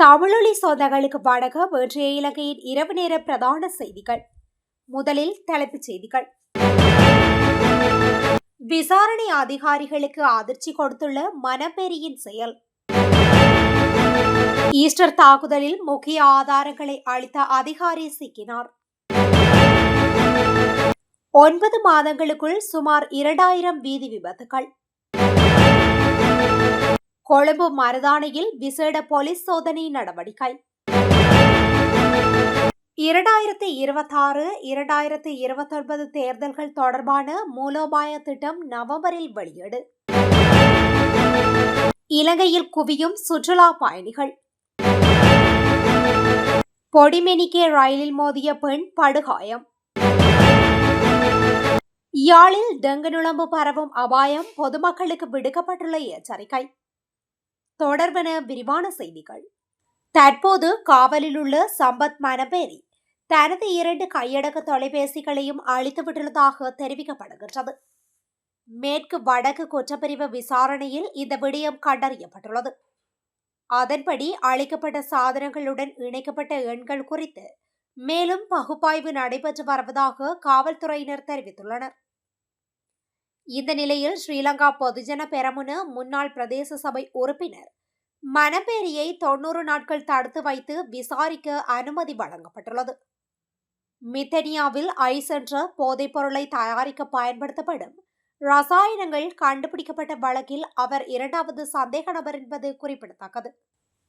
தமிழொலி சொந்தங்களுக்கு வணக்கம். இன்றைய இலங்கையின் இரவு நேர பிரதான செய்திகள். முதலில் தலைப்புச் செய்திகள். விசாரணை அதிகாரிகளுக்கு அதிர்ச்சி கொடுத்துள்ள மனப்பெரியின் செயல். ஈஸ்டர் தாக்குதலில் முக்கிய ஆதாரங்களை அளித்த அதிகாரி சிக்கினார். ஒன்பது மாதங்களுக்குள் சுமார் இரண்டாயிரம் வீதி விபத்துகள் கொழும்பு மருதானையில் விசேட போலீஸ் சோதனை நடவடிக்கை. இரண்டாயிரத்தி இருபத்தாறு இரண்டாயிரத்தி இருபத்தொன்பது தேர்தல்கள் தொடர்பான மூலோபாய திட்டம் நவம்பரில் வெளியீடு. இலங்கையில் குவியும் சுற்றுலா பயணிகள். பொடிமெனிக்கே ரயிலில் மோதிய பெண் படுகாயம். யாழில் டெங்கு நுழம்பு பரவும் அபாயம் பொதுமக்களுக்கு விடுக்கப்பட்டுள்ள எச்சரிக்கை. தொடர்பென விரிவான செய்திகள். தற்போது காவலில் உள்ள சம்பத் மனபேரி தனது இரண்டு கையடக்க தொலைபேசிகளையும் அழித்துவிட்டுள்ளதாக தெரிவிக்கப்படுகின்றது. மேற்கு வடக்கு குற்றப்பிரிவு விசாரணையில் இந்த விடயம் கண்டறியப்பட்டுள்ளது. அதன்படி அளிக்கப்பட்ட சாதனங்களுடன் இணைக்கப்பட்ட எண்கள் குறித்து மேலும் பகுப்பாய்வு நடைபெற்று வருவதாக காவல்துறையினர் தெரிவித்துள்ளனர். இந்த நிலையில் ஸ்ரீலங்கா பொதுஜன பெரமுன முன்னாள் பிரதேச சபை உறுப்பினர் மணப்பேரியை தொன்னூறு நாட்கள் தடுத்து வைத்து விசாரிக்க அனுமதி வழங்கப்பட்டுள்ளது. மித்தனியாவில் ஐஸ் என்ற போதைப் பொருளை தயாரிக்க பயன்படுத்தப்படும் ரசாயனங்கள் கண்டுபிடிக்கப்பட்ட வழக்கில் அவர் இரண்டாவது சந்தேக நபர் என்பது குறிப்பிடத்தக்கது.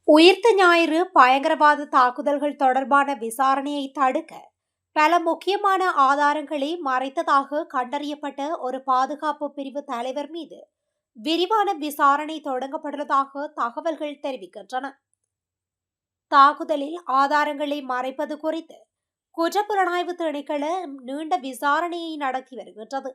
உயிர்த்த ஞாயிறு பயங்கரவாத தாக்குதல்கள் தொடர்பான விசாரணையை தடுக்க பல முக்கியமான ஆதாரங்களை மறைத்ததாக கண்டறியப்பட்ட ஒரு பாதுகாப்பு பிரிவு தலைவர் மீது விரிவான விசாரணை தொடங்கப்பட்டுள்ளதாக தகவல்கள் தெரிவிக்கின்றன. தாக்குதலில் ஆதாரங்களை மறைப்பது குறித்து குற்றப்புலனாய்வு திணைக்கள நீண்ட விசாரணையை நடத்தி வருகின்றது.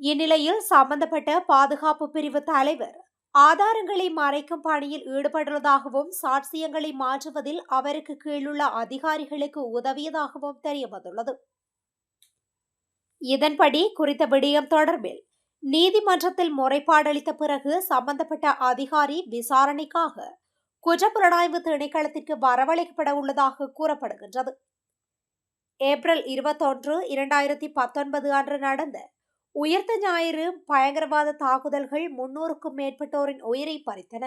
இந்நிலையில் சம்பந்தப்பட்ட பாதுகாப்பு பிரிவு தலைவர் ஆதாரங்களை மறைக்கும் பணியில் ஈடுபட்டுள்ளதாகவும் சாட்சியங்களை மாற்றுவதில் அவருக்கு கீழுள்ள அதிகாரிகளுக்கு உதவியதாகவும் தெரியவந்துள்ளது. இதன்படி குறித்த விடயம் தொடர்பில் நீதிமன்றத்தில் முறைப்பாடளித்த பிறகு சம்பந்தப்பட்ட அதிகாரி விசாரணைக்காக குற்றப்புலனாய்வு திணைக்களத்திற்கு வரவழைக்கப்பட உள்ளதாக கூறப்படுகின்றது. ஏப்ரல் இருபத்தொன்று இரண்டாயிரத்தி பத்தொன்பது அன்று நடந்த உயர்த்த ஞாயிறு பயங்கரவாத தாக்குதல்கள் முன்னூறுக்கும் மேற்பட்டோரின் உயிரை பறித்தன.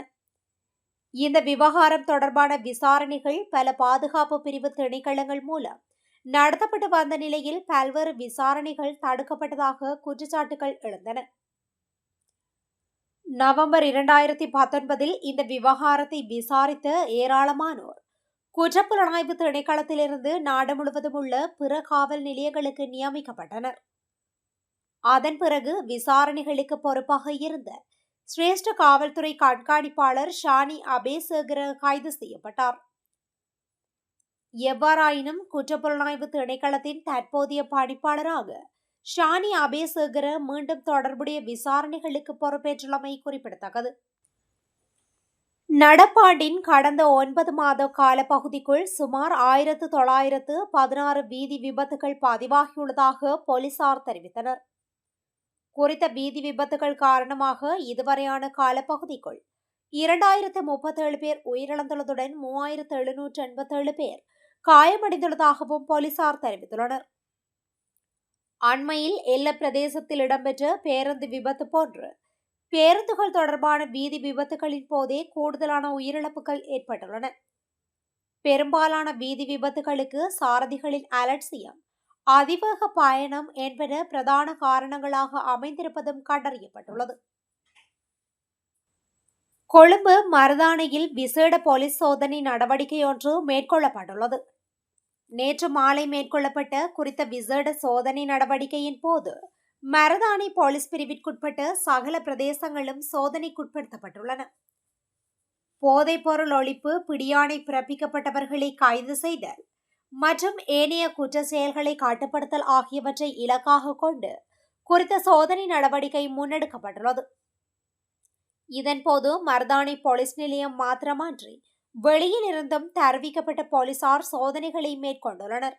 இந்த விவகாரம் தொடர்பான விசாரணைகள் பல பாதுகாப்பு பிரிவு திணைக்களங்கள் மூலம் நடத்தப்பட்டு வந்த நிலையில் பல்வேறு விசாரணைகள் தடுக்கப்பட்டதாக குற்றச்சாட்டுகள் எழுந்தன. நவம்பர் இரண்டாயிரத்தி பத்தொன்பதில் இந்த விவகாரத்தை விசாரித்த ஏராளமானோர் குற்றப்புலனாய்வு திணைக்களத்திலிருந்து நாடு முழுவதும் உள்ள பிற காவல் நிலையங்களுக்கு நியமிக்கப்பட்டனர். அதன் பிறகு விசாரணைகளுக்கு பொறுப்பாக இருந்த சிரேஷ்ட காவல்துறை கண்காணிப்பாளர் ஷானி அபேசேகர கைது செய்யப்பட்டார். எவ்வாறாயினும் குற்றப்புலனாய்வு திணைக்களத்தின் தற்போதைய பணிப்பாளராக ஷானி அபேசேகர மீண்டும் தொடர்புடைய விசாரணைகளுக்கு பொறுப்பேற்றுள்ளமை குறிப்பிடத்தக்கது. நடப்பாண்டின் கடந்த ஒன்பது மாத காலப்பகுதிக்குள் சுமார் ஆயிரத்து தொள்ளாயிரத்து பதினாறு வீதி விபத்துகள் பதிவாகியுள்ளதாக போலீசார் தெரிவித்தனர். குறித்த வீதி விபத்துகள் காரணமாக இதுவரையான காலப்பகுதிக்குள் இரண்டாயிரத்து முப்பத்தேழு பேர் உயிரிழந்துள்ளதுடன் மூவாயிரத்து எழுநூற்று எண்பத்தேழு பேர் காயமடைந்துள்ளதாகவும் போலீசார் தெரிவித்துள்ளனர். அண்மையில் எல்ல பிரதேசத்தில் இடம்பெற்ற பேருந்து விபத்து போன்று பேருந்துகள் தொடர்பான வீதி விபத்துகளின் போதே கூடுதலான உயிரிழப்புகள் ஏற்பட்டுள்ளன. பெரும்பாலான வீதி விபத்துகளுக்கு சாரதிகளின் அலட்சியம் அதிவேக பயணம் என்பன பிரதான காரணங்களாக அமைந்திருப்பதும் கண்டறியப்பட்டுள்ளது. கொழும்பு மருதானையில் விசேட போலீஸ் சோதனை நடவடிக்கை ஒன்று மேற்கொள்ளப்பட்டுள்ளது. நேற்று மாலை மேற்கொள்ளப்பட்ட குறித்த விசேட சோதனை நடவடிக்கையின் போது மருதானை போலீஸ் பிரிவிற்குட்பட்ட சகல பிரதேசங்களும் சோதனைக்குட்படுத்தப்பட்டுள்ளன. போதைப்பொருள் ஒழிப்பு பிடியாணை பிறப்பிக்கப்பட்டவர்களை கைது செய்தல் மற்றும் ஏனைய குற்ற செயல்களை கட்டுப்படுத்தல் ஆகியவற்றை இலக்காக கொண்டு குறித்த சோதனை நடவடிக்கை முன்னெடுக்கப்பட்டுள்ளது. இதன்போது மர்தானி போலீஸ் நிலையம் மாத்திரமன்றி வெளியில் இருந்தும் தெரிவிக்கப்பட்ட போலீசார் சோதனைகளை மேற்கொண்டுள்ளனர்.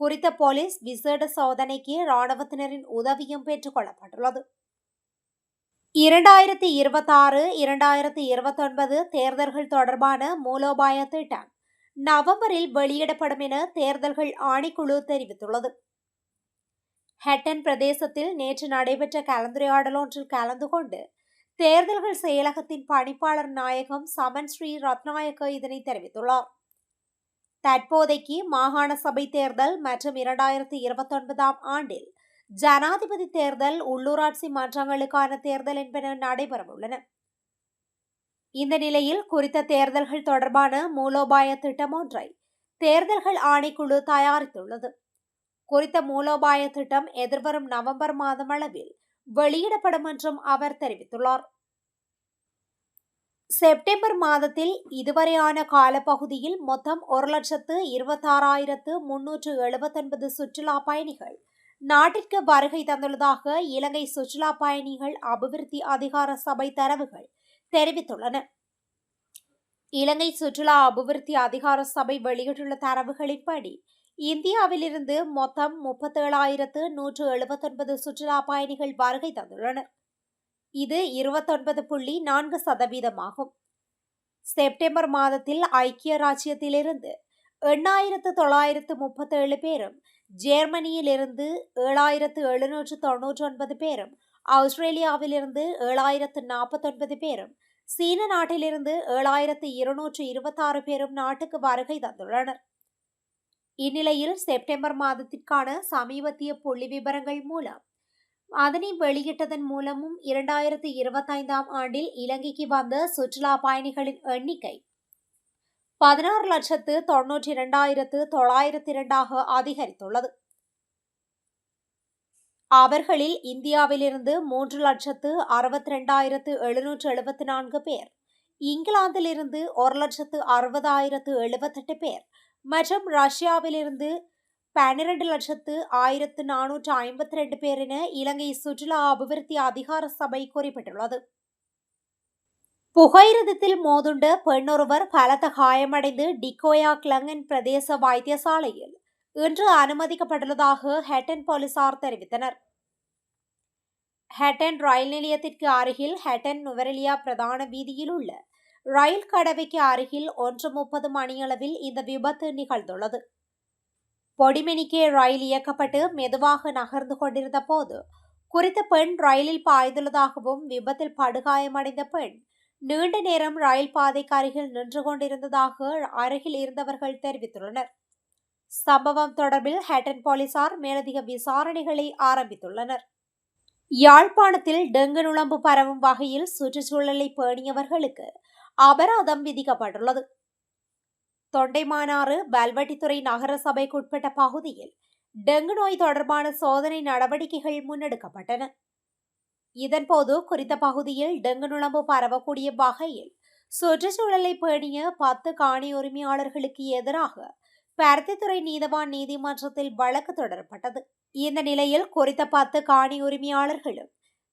குறித்த போலீஸ் விசேட சோதனைக்கு இராணுவத்தினரின் உதவியும் பெற்றுக் கொள்ளப்பட்டுள்ளது. இரண்டாயிரத்தி இருபத்தாறு இரண்டாயிரத்தி இருபத்தொன்பது தேர்தல்கள் தொடர்பான மூலோபாய திட்டம் நவம்பரில் வெளியிடப்படும் என தேர்தல்கள் ஆணைக்குழு தெரிவித்துள்ளது. ஹெட்டன் பிரதேசத்தில் நேற்று நடைபெற்ற கலந்துரையாடல் ஒன்றில் கலந்து கொண்டு தேர்தல்கள் செயலகத்தின் பணிப்பாளர் நாயகம் சமன் ஸ்ரீ ரத்நாயக்க இதனை தெரிவித்துள்ளார். தற்போதைக்கு மாகாண சபை தேர்தல் மற்றும் இரண்டாயிரத்தி இருபத்தொன்பதாம் ஆண்டில் ஜனாதிபதி தேர்தல் உள்ளூராட்சி மன்றங்களுக்கான தேர்தல் என்பன நடைபெறவுள்ளன. இந்த நிலையில் குறித்த தேர்தல்கள் தொடர்பான மூலோபாய திட்டம் ஒன்றை தேர்தல்கள் ஆணைக்குழு தயாரித்துள்ளது. குறித்த மூலோபாய திட்டம் எதிர்வரும் நவம்பர் மாதம் அளவில் வெளியிடப்படும் என்றும் அவர் தெரிவித்துள்ளார். செப்டம்பர் மாதத்தில் இதுவரையான காலப்பகுதியில் மொத்தம் ஒரு லட்சத்து இருபத்தாறாயிரத்து முன்னூற்று எழுபத்தொன்பது சுற்றுலா பயணிகள் நாட்டிற்கு வருகை தந்துள்ளதாக இலங்கை சுற்றுலா பயணிகள் அபிவிருத்தி அதிகார சபை தரவுகள் தெரிவித்துள்ளன. இலங்கை சுற்றுலா அபிவிருத்தி அதிகார சபை வெளியிட்டுள்ள தரவுகளின்படி இந்தியாவிலிருந்து மொத்தம் முப்பத்தேழாயிரத்து நூற்று எழுபத்தொன்பது சுற்றுலா பயணிகள் வருகை தந்துள்ளனர். இது இருபத்தொன்பது புள்ளி நான்கு சதவீதமாகும். செப்டம்பர் மாதத்தில் ஐக்கிய ராஜ்யத்திலிருந்து எண்ணாயிரத்து தொள்ளாயிரத்து முப்பத்தேழு பேரும் ஜெர்மனியிலிருந்து ஏழாயிரத்து எழுநூற்று தொன்னூற்றி ஒன்பது பேரும் ஆஸ்திரேலியாவிலிருந்து ஏழாயிரத்து நாற்பத்தொன்பது பேரும் சீன நாட்டிலிருந்து ஏழாயிரத்து இருநூற்று இருபத்தாறு பேரும் நாட்டுக்கு வருகை தந்துள்ளனர். இந்நிலையில் செப்டம்பர் மாதத்திற்கான சமீபத்திய புள்ளி விவரங்கள் மூலம் அதனை வெளியிட்டதன் மூலமும் இரண்டாயிரத்தி இருபத்தைந்தாம் ஆண்டில் இலங்கைக்கு வந்த சுற்றுலா பயணிகளின் எண்ணிக்கை பதினாறு லட்சத்து தொன்னூற்றி இரண்டாயிரத்து தொள்ளாயிரத்தி இரண்டாக அதிகரித்துள்ளது. அவர்களில் இந்தியாவிலிருந்து மூன்று லட்சத்து அறுபத்தி ரெண்டாயிரத்து எழுநூற்று எழுபத்தி நான்கு பேர் இங்கிலாந்திலிருந்து ஒரு லட்சத்து அறுபதாயிரத்து எழுபத்தெட்டு பேர் மற்றும் ரஷ்யாவிலிருந்து பன்னிரண்டு லட்சத்து ஆயிரத்து நானூற்று ஐம்பத்தி ரெண்டு பேர் என இலங்கை சுற்றுலா அபிவிருத்தி அதிகார சபை குறிப்பிட்டுள்ளது. புகையிரதத்தில் மோதுண்ட பெண்ணொருவர் பலத்த காயமடைந்து டிகோயா கிளங்கன் பிரதேச வைத்தியசாலையில் இன்று அனுமதிக்கப்பட்டுள்ளதாக ஹெட்டன் போலீசார் தெரிவித்தனர். ஹெட்டன் ரயில் நிலையத்திற்கு அருகில் ஹெட்டன் நுவரெலியா பிரதான வீதியில் உள்ள ரயில் கடவைக்கு அருகில் ஒன்று முப்பது மணியளவில் இந்த விபத்து நிகழ்ந்துள்ளது. பொடிமெனிக்கே ரயில் இயக்கப்பட்டு மெதுவாக நகர்ந்து கொண்டிருந்த போது குறித்த பெண் ரயிலில் பாய்ந்துள்ளதாகவும் விபத்தில் படுகாயமடைந்த பெண் நீண்ட நேரம் ரயில் பாதைக்கு அருகில் நின்று கொண்டிருந்ததாக அருகில் இருந்தவர்கள் தெரிவித்துள்ளனர். சம்பவம் தொடர்பில் ஹேட்டன் போலீசார் மேலதிக விசாரணைகளை ஆரம்பித்துள்ளனர். யாழ்ப்பாணத்தில் டெங்கு நுழம்பு பரவும் வகையில் சுற்றுச்சூழலை பேணியவர்களுக்கு அபராதம் விதிக்கப்பட்டுள்ளது. தொண்டைமானாறு பல்வட்டித்துறை நகர சபைக்குட்பட்ட பகுதியில் டெங்கு நோய் தொடர்பான சோதனை நடவடிக்கைகள் முன்னெடுக்கப்பட்டன. இதன்போது குறித்த பகுதியில் டெங்கு நுழம்பு பரவக்கூடிய வகையில் சுற்றுச்சூழலை பேணிய பத்து காணி உரிமையாளர்களுக்கு எதிராக பருத்தித்துறை நீதவான் நீதிமன்றத்தில் வழக்கு தொடரப்பட்டது. இந்த நிலையில் குறித்த பத்து காணி உரிமையாளர்களும்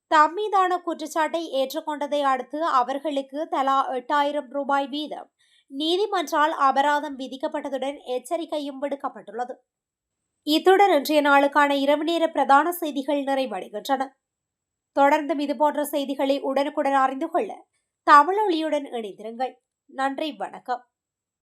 தம் மீதான குற்றச்சாட்டை ஏற்றுக்கொண்டதை அடுத்து அவர்களுக்கு தலா எட்டாயிரம் ரூபாய் வீதம் நீதிமன்றால் அபராதம் விதிக்கப்பட்டதுடன் எச்சரிக்கையும் விடுக்கப்பட்டுள்ளது. இத்துடன் இன்றைய நாளுக்கான இரவு நேர பிரதான செய்திகள் நிறைவடைகின்றன. தொடர்ந்தும் இதுபோன்ற செய்திகளை உடனுக்குடன் அறிந்து கொள்ள தமிழொலியுடன் இணைந்திருங்கள். நன்றி வணக்கம்.